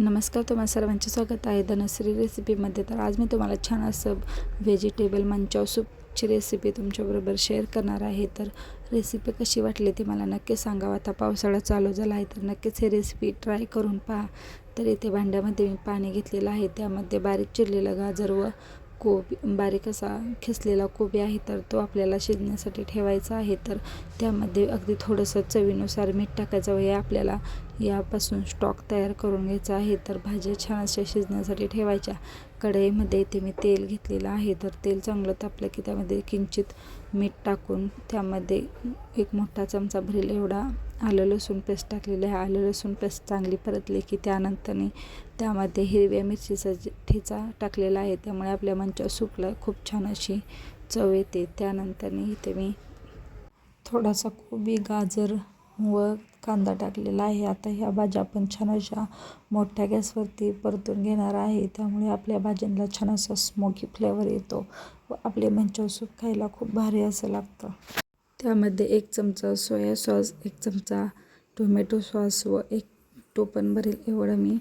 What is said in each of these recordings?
नमस्कार तुम्हाला सर्वांचे स्वागत आहे धनश्री रेसिपीमध्ये तर आज मी तुम्हाला छान असं व्हेजिटेबल मंचाव सूपची रेसिपी तुमच्याबरोबर शेअर करणार आहे. तर रेसिपी कशी वाटली ती मला नक्की सांगावं. आता पावसाळा चालू झाला आहे तर नक्कीच ही रेसिपी ट्राय करून पहा. तर इथे भांड्यामध्ये मी पाणी घेतलेलं आहे. त्यामध्ये बारीक चिरलेलं गाजर व कोबी बारीक असा खिसलेला कोबी आहे तर तो आपल्याला शिजण्यासाठी ठेवायचा आहे. तर त्यामध्ये अगदी थोडंसं चवीनुसार मीठ टाकायचं व हे आपल्याला यापासून स्टॉक तयार करून घ्यायचा आहे. तर भाज्या छान अशा शिजण्यासाठी ठेवायच्या. कढईमध्ये इथे मी तेल घेतलेलं आहे. तर तेल चांगलं तापलं की त्यामध्ये किंचित मीठ टाकून त्यामध्ये एक मोठा चमचा भरेल एवढा आलं लसूण पेस्ट टाकलेलं आहे. आलं लसूण पेस्ट चांगली परतली की त्यानंतरने त्यामध्ये हिरव्या मिरचीचा ठेचा टाकलेला आहे. त्यामुळे आपल्या मंच्या सुकलं. खूप छान अशी चव येते. त्यानंतरने इथे मी थोडासा कोबी गाजर व कांदा टाकलेला आहे. आता ह्या भाज्या आपण छान अशा मोठ्या गॅसवरती परतून घेणार आहे. त्यामुळे आपल्या भाज्यांना छान असा स्मोकी फ्लेवर येतो व आपले मंचव सूप खायला खूप भारी असं लागतं. त्यामध्ये एक चमचा सोया सॉस एक चमचा टोमॅटो सॉस व एक टोपण भरेल. एवढं मी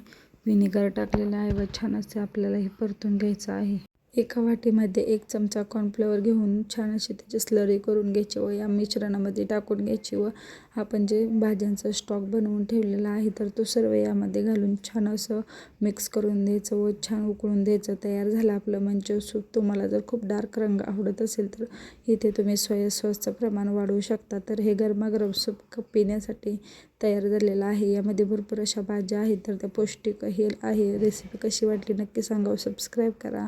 विनेगर टाकलेलं आहे व छान असे आपल्याला हे परतून घ्यायचं आहे. एका वाटीमध्ये एक चमचा कॉर्नफ्लेवर घेऊन छान अशी त्याची स्लरी करून घ्यायची व या मिश्रणामध्ये टाकून घ्यायची व आपण जे भाज्यांचा स्टॉक बनवून ठेवलेला आहे तर तो सर्व यामध्ये घालून छान असं मिक्स करून द्यायचं व छान उकळून द्यायचं. तयार झालं आपलं मंचो सूप तुम्हाला जर खूप डार्क रंग आवडत असेल तर इथे तुम्ही सोया सॉसचं प्रमाण वाढवू शकता. तर हे गरमागरम सूप पिण्यासाठी तयार झालेलं आहे. यामध्ये भरपूर अशा भाज्या आहेत तर त्या पौष्टिकही आहे. रेसिपी कशी वाटली नक्की सांगावं सबस्क्राईब करा.